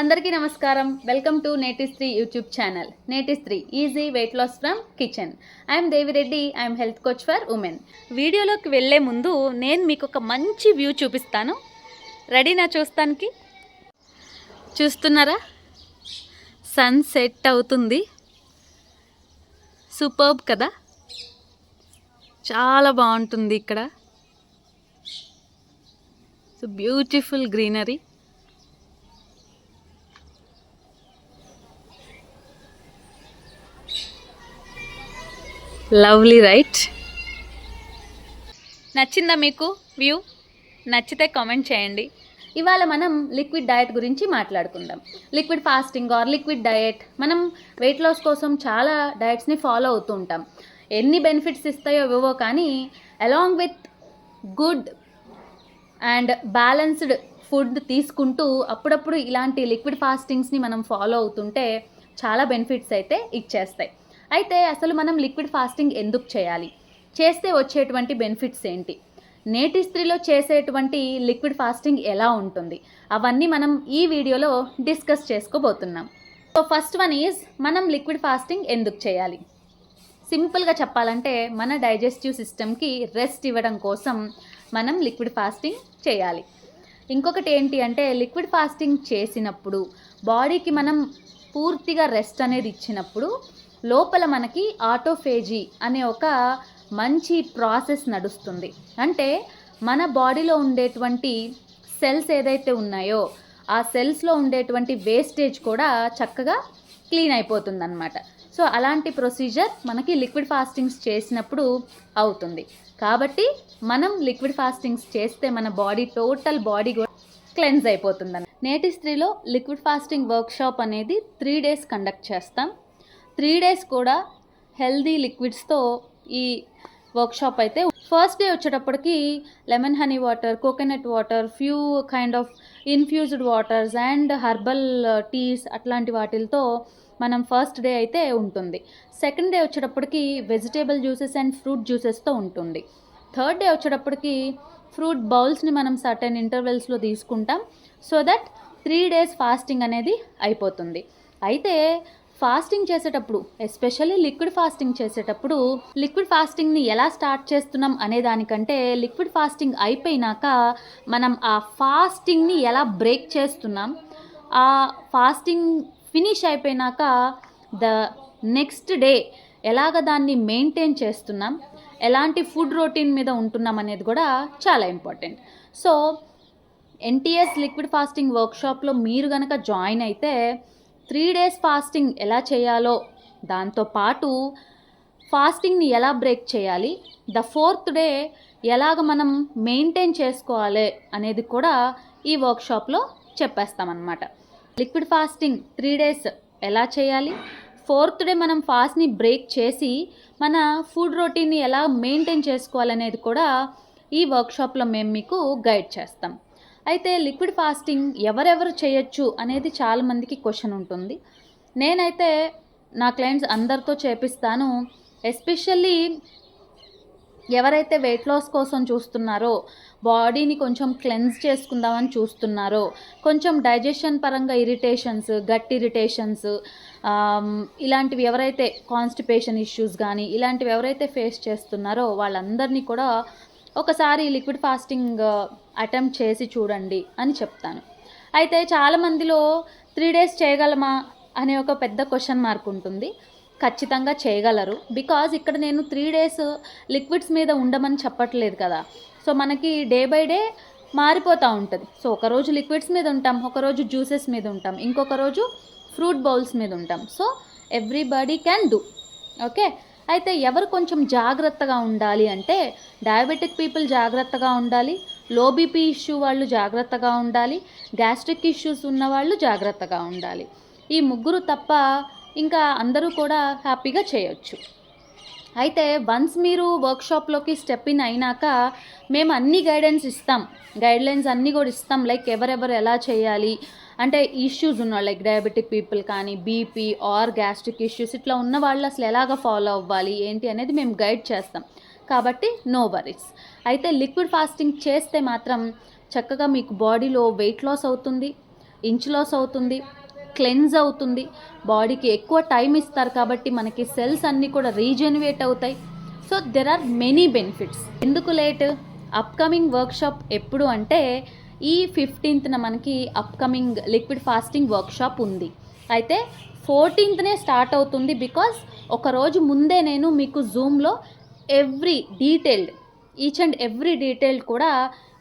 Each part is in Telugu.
అందరికీ నమస్కారం. Welcome to Netistree YouTube channel Netistree easy weight loss from kitchen I'm Devireddy I'm health coach for women వీడియోలోకి వెళ్ళే ముందు నేను మీకు ఒక మంచి వ్యూ చూపిస్తాను. రెడీనా చూస్తానికి? చూస్తున్నారా? సన్ సెట్ అవుతుంది. సూపర్బ్ కదా? చాలా బాగుంటుంది ఇక్కడ. So beautiful greenery lovely right? నచ్చిందా మీకు వ్యూ? నచ్చితే కామెంట్ చేయండి. ఇవాళ మనం లిక్విడ్ డయట్ గురించి మాట్లాడుకుందాం. Liquid fasting or liquid diet మనం వెయిట్ లాస్ కోసం చాలా డయట్స్ని ఫాలో అవుతూ ఉంటాం. ఎన్ని బెనిఫిట్స్ ఇస్తాయో ఇవ్వవో కానీ along with good and balanced food తీసుకుంటూ అప్పుడప్పుడు ఇలాంటి లిక్విడ్ ఫాస్టింగ్స్ని మనం ఫాలో అవుతుంటే చాలా బెనిఫిట్స్ అయితే ఇచ్చేస్తాయి. అయితే అసలు మనం లిక్విడ్ ఫాస్టింగ్ ఎందుకు చేయాలి? చేస్తే వచ్చేటువంటి బెనిఫిట్స్ ఏంటి? నేటి స్త్రీలో చేసేటువంటి లిక్విడ్ ఫాస్టింగ్ ఎలా ఉంటుంది? అవన్నీ మనం ఈ వీడియోలో డిస్కస్ చేసుకోబోతున్నాం. సో ఫస్ట్ వన్ ఈజ్ మనం లిక్విడ్ ఫాస్టింగ్ ఎందుకు చేయాలి? సింపుల్గా చెప్పాలంటే మన డైజెస్టివ్ సిస్టమ్కి రెస్ట్ ఇవ్వడం కోసం మనం లిక్విడ్ ఫాస్టింగ్ చేయాలి. ఇంకొకటి ఏంటి అంటే లిక్విడ్ ఫాస్టింగ్ చేసినప్పుడు బాడీకి మనం పూర్తిగా రెస్ట్ అనేది ఇచ్చినప్పుడు లోపల మనకి ఆటోఫేజీ అనే ఒక మంచి ప్రాసెస్ నడుస్తుంది. అంటే మన బాడీలో ఉండేటువంటి సెల్స్ ఏదైతే ఉన్నాయో ఆ సెల్స్లో ఉండేటువంటి వేస్టేజ్ కూడా చక్కగా క్లీన్ అయిపోతుందన్నమాట. సో అలాంటి ప్రొసీజర్ మనకి లిక్విడ్ ఫాస్టింగ్స్ చేసినప్పుడు అవుతుంది. కాబట్టి మనం లిక్విడ్ ఫాస్టింగ్స్ చేస్తే మన బాడీ టోటల్ బాడీ కూడా క్లెన్స్ అయిపోతుందని నేటి స్త్రీలో లిక్విడ్ ఫాస్టింగ్ వర్క్షాప్ అనేది త్రీ డేస్ కండక్ట్ చేస్తాం. త్రీ డేస్ కూడా హెల్దీ లిక్విడ్స్తో ఈ వర్క్షాప్ అయితే ఫస్ట్ డే వచ్చేటప్పటికి lemon honey water coconut water few kind of infused waters and herbal teas అట్లాంటి వాటిలతో మనం ఫస్ట్ డే అయితే ఉంటుంది. సెకండ్ డే వచ్చేటప్పటికి వెజిటేబుల్ జ్యూసెస్ అండ్ ఫ్రూట్ జ్యూసెస్తో ఉంటుంది. థర్డ్ డే వచ్చేటప్పటికి ఫ్రూట్ బౌల్స్ని మనం సర్టెన్ ఇంటర్వెల్స్లో తీసుకుంటాం. So that three days fasting అనేది అయిపోతుంది. అయితే ఫాస్టింగ్ చేసేటప్పుడు ఎస్పెషల్లీ లిక్విడ్ ఫాస్టింగ్ చేసేటప్పుడు లిక్విడ్ ఫాస్టింగ్ని ఎలా స్టార్ట్ చేస్తున్నాం అనే దానికంటే లిక్విడ్ ఫాస్టింగ్ అయిపోయినాక మనం ఆ ఫాస్టింగ్ని ఎలా బ్రేక్ చేస్తున్నాం ఆ ఫాస్టింగ్ ఫినిష్ అయిపోయినాక ద నెక్స్ట్ డే ఎలాగ దాన్ని మెయింటైన్ చేస్తున్నాం ఎలాంటి ఫుడ్ రొటీన్ మీద ఉంటున్నాం అనేది కూడా చాలా important. So NTS liquid fasting వర్క్షాప్లో మీరు కనుక జాయిన్ అయితే త్రీ డేస్ ఫాస్టింగ్ ఎలా చేయాలో దాంతోపాటు ఫాస్టింగ్ని ఎలా బ్రేక్ చేయాలి ద ఫోర్త్ డే ఎలాగ మనం మెయింటైన్ చేసుకోవాలి అనేది కూడా ఈ వర్క్షాప్లో చెప్పేస్తామన్నమాట. లిక్విడ్ ఫాస్టింగ్ త్రీ డేస్ ఎలా చేయాలి ఫోర్త్ డే మనం ఫాస్ట్ని బ్రేక్ చేసి మన ఫుడ్ రొటీన్ని ఎలా మెయింటైన్ చేసుకోవాలనేది కూడా ఈ వర్క్షాప్లో మేము మీకు గైడ్ చేస్తాం. అయితే లిక్విడ్ ఫాస్టింగ్ ఎవరెవరు చేయొచ్చు అనేది చాలామందికి క్వశ్చన్ ఉంటుంది. నేనైతే నా క్లయింట్స్ అందరితో చేపిస్తాను. ఎస్పెషల్లీ ఎవరైతే వెయిట్ లాస్ కోసం చూస్తున్నారో బాడీని కొంచెం క్లెన్స్ చేసుకుందామని చూస్తున్నారో కొంచెం డైజెషన్ పరంగా ఇరిటేషన్స్ గట్ ఇరిటేషన్స్ ఇలాంటివి ఎవరైతే కాన్స్టిపేషన్ ఇష్యూస్ కానీ ఇలాంటివి ఎవరైతే ఫేస్ చేస్తున్నారో వాళ్ళందరినీ కూడా ఒకసారి లిక్విడ్ ఫాస్టింగ్ అటెంప్ట్ చేసి చూడండి అని చెప్తాను. అయితే చాలామందిలో త్రీ డేస్ చేయగలమా అనే ఒక పెద్ద క్వశ్చన్ మార్క్ ఉంటుంది. ఖచ్చితంగా చేయగలరు. బికాజ్ ఇక్కడ నేను త్రీ డేస్ లిక్విడ్స్ మీద ఉండమని చెప్పట్లేదు కదా. సో మనకి డే బై డే మారిపోతూ ఉంటుంది. సో ఒకరోజు లిక్విడ్స్ మీద ఉంటాం ఒకరోజు జ్యూసెస్ మీద ఉంటాం ఇంకొక రోజు ఫ్రూట్ బౌల్స్ మీద ఉంటాం. So everybody can do. Okay? అయితే ఎవరు కొంచెం జాగ్రత్తగా ఉండాలి అంటే డయాబెటిక్ పీపుల్ జాగ్రత్తగా ఉండాలి. లో బీపీ ఇష్యూ వాళ్ళు జాగ్రత్తగా ఉండాలి. గ్యాస్ట్రిక్ ఇష్యూస్ ఉన్న వాళ్ళు జాగ్రత్తగా ఉండాలి. ఈ ముగ్గురు తప్ప ఇంకా అందరూ కూడా హ్యాపీగా చేయొచ్చు. అయితే వన్స్ మీరు వర్క్షాప్లోకి స్టెప్ ఇన్ అయినాక మేము అన్ని గైడెన్స్ ఇస్తాం. గైడ్లైన్స్ అన్నీ కూడా ఇస్తాం. లైక్ ఎవరెవరు ఎలా చేయాలి? అంటే ఇష్యూస్ ఉన్నారు లైక్ డయాబెటిక్ పీపుల్ కానీ బీపీ ఆర్ గ్యాస్ట్రిక్ ఇష్యూస్ ఇట్లా ఉన్న వాళ్ళు అసలు ఎలాగ ఫాలో అవ్వాలి? ఏంటి అనేది మేము గైడ్ చేస్తాం. కాబట్టి నో వరీస్ అయితే లిక్విడ్ ఫాస్టింగ్ చేస్తే మాత్రం చక్కగా మీకు బాడీలో వెయిట్ లాస్ అవుతుంది ఇంచ్ లాస్ అవుతుంది క్లెన్స్ అవుతుంది. బాడీకి ఎక్కువ టైం ఇస్తారు కాబట్టి మనకి సెల్స్ అన్నీ కూడా రీజెన్యువేట్ అవుతాయి. So there are many benefits ఎందుకు లేట్ అప్కమింగ్ వర్క్షాప్ ఎప్పుడు అంటే ఈ ఫిఫ్టీన్త్న మనకి అప్కమింగ్ లిక్విడ్ ఫాస్టింగ్ వర్క్షాప్ ఉంది. అయితే ఫోర్టీన్త్నే స్టార్ట్ అవుతుంది బికాస్ ఒకరోజు ముందే నేను మీకు జూమ్లో every detailed each and every detail కూడా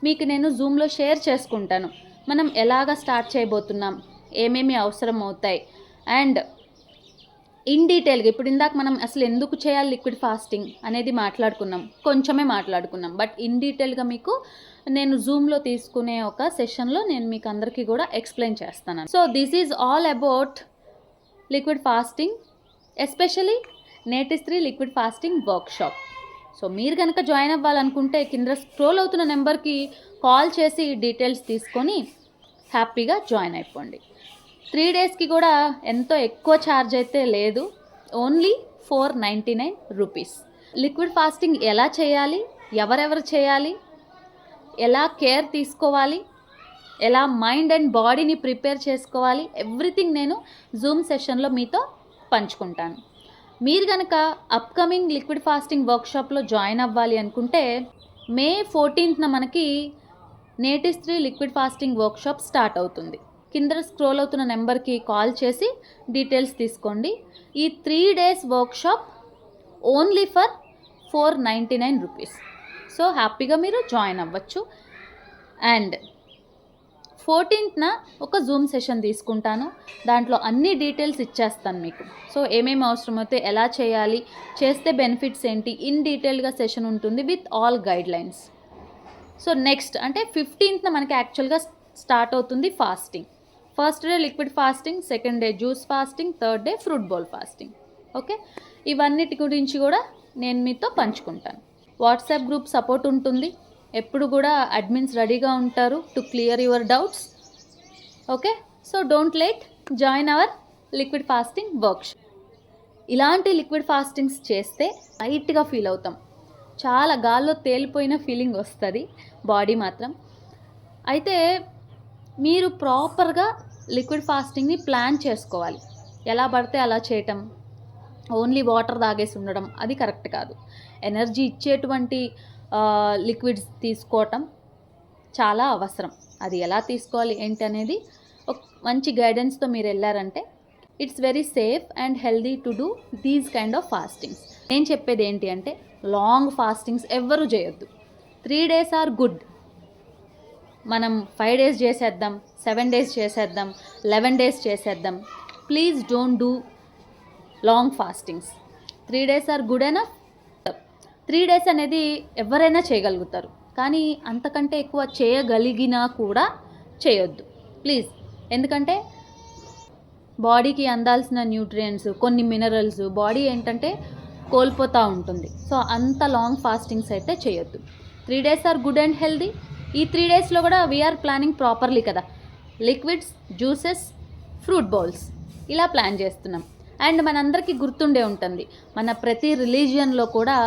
మీకు నేను జూమ్లో షేర్ చేసుకుంటాను. మనం ఎలాగ స్టార్ట్ చేయబోతున్నాం ఏమేమి అవసరం అవుతాయి అండ్ ఇన్ డీటెయిల్గా ఇప్పుడు ఇందాక మనం అసలు ఎందుకు చేయాలి లిక్విడ్ ఫాస్టింగ్ అనేది మాట్లాడుకున్నాం కొంచెమే మాట్లాడుకున్నాం బట్ ఇన్ డీటెయిల్గా మీకు నేను జూమ్లో తీసుకునే ఒక సెషన్లో నేను మీకు అందరికీ కూడా ఎక్స్ప్లెయిన్ చేస్తాను. So this is all about liquid fasting especially Netistree liquid fasting workshop. So మీరు కనుక జాయిన్ అవ్వాలనుకుంటే కింద స్క్రోల్ అవుతున్న నెంబర్కి కాల్ చేసి డీటెయిల్స్ తీసుకొని హ్యాపీగా జాయిన్ అయిపోండి. త్రీ డేస్కి కూడా ఎంతో ఎక్కువ ఛార్జ్ అయితే లేదు. Only four ninety nine rupees. Liquid fasting ఎలా చేయాలి? ఎవరెవరు చేయాలి? ఎలా కేర్ తీసుకోవాలి? ఎలా మైండ్ అండ్ బాడీని ప్రిపేర్ చేసుకోవాలి? ఎవ్రీథింగ్ నేను జూమ్ సెషన్లో మీతో పంచుకుంటాను. మీరు కనుక అప్కమింగ్ లిక్విడ్ ఫాస్టింగ్ వర్క్షాప్లో జాయిన్ అవ్వాలి అనుకుంటే మే ఫోర్టీన్త్న మనకి Netistree liquid fasting workshop start అవుతుంది. కింద స్క్రోల్ అవుతున్న నెంబర్కి కాల్ చేసి డీటెయిల్స్ తీసుకోండి. ఈ three days workshop only for four ninety nine rupees so హ్యాపీగా మీరు జాయిన్ అవ్వచ్చు. అండ్ ఫోర్టీన్త్న ఒక జూమ్ సెషన్ తీసుకుంటాను. దాంట్లో అన్ని డీటెయిల్స్ ఇచ్చేస్తాను మీకు. సో ఏమేమి అవసరమైతే ఎలా చేయాలి చేస్తే బెనిఫిట్స్ ఏంటి ఇన్ డీటెయిల్గా సెషన్ ఉంటుంది with all guide lines so next అంటే ఫిఫ్టీన్త్న మనకి యాక్చువల్గా స్టార్ట్ అవుతుంది fasting first day liquid fasting second day juice fasting third day fruit bowl fasting okay ఇవన్నిటి గురించి కూడా నేను మీతో పంచుకుంటాను. వాట్సాప్ గ్రూప్ సపోర్ట్ ఉంటుంది. ఎప్పుడు కూడా అడ్మిన్స్ రెడీగా ఉంటారు to clear your doubts okay so don't late join our liquid fasting workshop ఇలాంటి లిక్విడ్ ఫాస్టింగ్స్ చేస్తే లైట్గా ఫీల్ అవుతాం. చాలా గాల్లో తేలిపోయిన ఫీలింగ్ వస్తుంది బాడీ మాత్రం. అయితే మీరు ప్రాపర్గా లిక్విడ్ ఫాస్టింగ్ని ప్లాన్ చేసుకోవాలి. ఎలా పడితే అలా చేయటం. ఓన్లీ వాటర్ తాగేసి ఉండడం అది కరెక్ట్ కాదు. ఎనర్జీ ఇచ్చేటువంటి లిక్విడ్స్ తీసుకోవటం చాలా అవసరం. అది ఎలా తీసుకోవాలి ఏంటి అనేది ఒక మంచి గైడెన్స్తో మీరు వెళ్ళారంటే it's very safe and healthy to do these kind of fastings నేను చెప్పేది ఏంటి అంటే లాంగ్ ఫాస్టింగ్స్ ఎవ్వరూ చేయొద్దు. త్రీ డేస్ ఆర్ గుడ్ మనం ఫైవ్ డేస్ చేసేద్దాం సెవెన్ డేస్ చేసేద్దాం లెవెన్ డేస్ చేసేద్దాం. Please don't do long fastings three days are good enough three days అనేది ఎవరైనా చేయగలుగుతారు. కానీ అంతకంటే ఎక్కువ చేయగలిగినా కూడా చేయొద్దు. ప్లీజ్. ఎందుకంటే బాడీకి అందాల్సిన న్యూట్రియంట్స్ కొన్ని మినరల్స్ బాడీ ఏంటంటే కోల్పోతూ ఉంటుంది. సో అంత లాంగ్ ఫాస్టింగ్స్ అయితే చేయొద్దు. Three days are good and healthy. ఈ త్రీ డేస్లో కూడా వీఆర్ ప్లానింగ్ ప్రాపర్లీ కదా. లిక్విడ్స్ జ్యూసెస్ ఫ్రూట్ బౌల్స్ ఇలా ప్లాన్ చేస్తున్నాం. అండ్ మనందరికీ గుర్తుండే ఉంటుంది. మన ప్రతి రిలీజియన్లో కూడా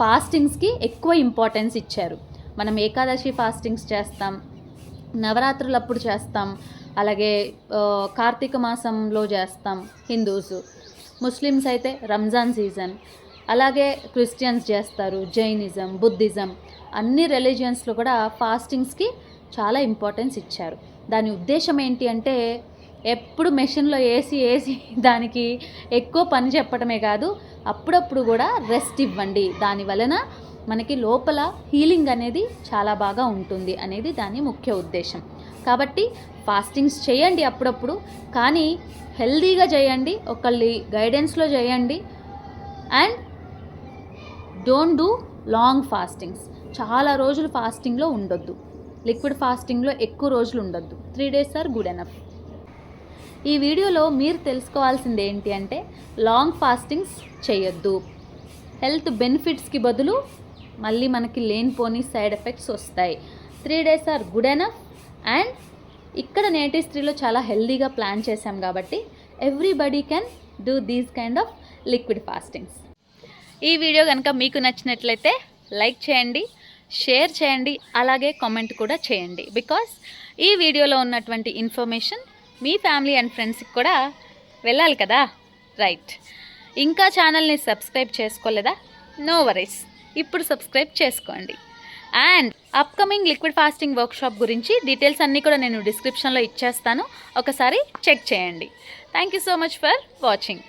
ఫాస్టింగ్స్కి ఎక్కువ ఇంపార్టెన్స్ ఇచ్చారు. మనం ఏకాదశి ఫాస్టింగ్స్ చేస్తాం నవరాత్రులప్పుడు చేస్తాం అలాగే కార్తీక మాసంలో చేస్తాం హిందూస్ ముస్లిమ్స్ అయితే రంజాన్ సీజన్ అలాగే క్రిస్టియన్స్ చేస్తారు జైనిజం బుద్ధిజం అన్ని రిలీజియన్స్లో కూడా ఫాస్టింగ్స్కి చాలా ఇంపార్టెన్స్ ఇచ్చారు. దాని ఉద్దేశం ఏంటి అంటే ఎప్పుడు మెషిన్లో వేసి వేసి దానికి ఎక్కువ పని చెప్పడమే కాదు అప్పుడప్పుడు కూడా రెస్ట్ ఇవ్వండి. దాని వలన మనకి లోపల హీలింగ్ అనేది చాలా బాగా ఉంటుంది అనేది దాని ముఖ్య ఉద్దేశం. కాబట్టి ఫాస్టింగ్స్ చేయండి అప్పుడప్పుడు కానీ హెల్దీగా చేయండి ఒకళ్ళి గైడెన్స్లో చేయండి. And don't do long fastings. చాలా రోజులు ఫాస్టింగ్లో ఉండొద్దు. లిక్విడ్ ఫాస్టింగ్లో ఎక్కువ రోజులు ఉండొద్దు. Three days are good enough. ఈ వీడియోలో మీరు తెలుసుకోవాల్సింది ఏంటి అంటే లాంగ్ ఫాస్టింగ్స్ చేయొద్దు. హెల్త్ బెనిఫిట్స్కి బదులు మళ్ళీ మనకి లేనిపోని సైడ్ ఎఫెక్ట్స్ వస్తాయి. Three days are good enough and ఇక్కడ నేటి స్త్రీలో చాలా హెల్దీగా ప్లాన్ చేశాం కాబట్టి everybody can do these kind of liquid fastings ఈ వీడియో కనుక మీకు నచ్చినట్లయితే లైక్ చేయండి షేర్ చేయండి అలాగే కామెంట్ కూడా చేయండి. బికాస్ ఈ వీడియోలో ఉన్నటువంటి ఇన్ఫర్మేషన్ మీ ఫ్యామిలీ అండ్ ఫ్రెండ్స్కి కూడా వెళ్ళాలి కదా? రైట్. ఇంకా ఛానల్ని సబ్స్క్రైబ్ చేసుకోలేదా? No worries. ఇప్పుడు సబ్స్క్రైబ్ చేసుకోండి. And upcoming liquid fasting workshop గురించి డీటెయిల్స్ అన్నీ కూడా నేను డిస్క్రిప్షన్లో ఇచ్చేస్తాను. ఒకసారి చెక్ చేయండి. Thank you so much for watching.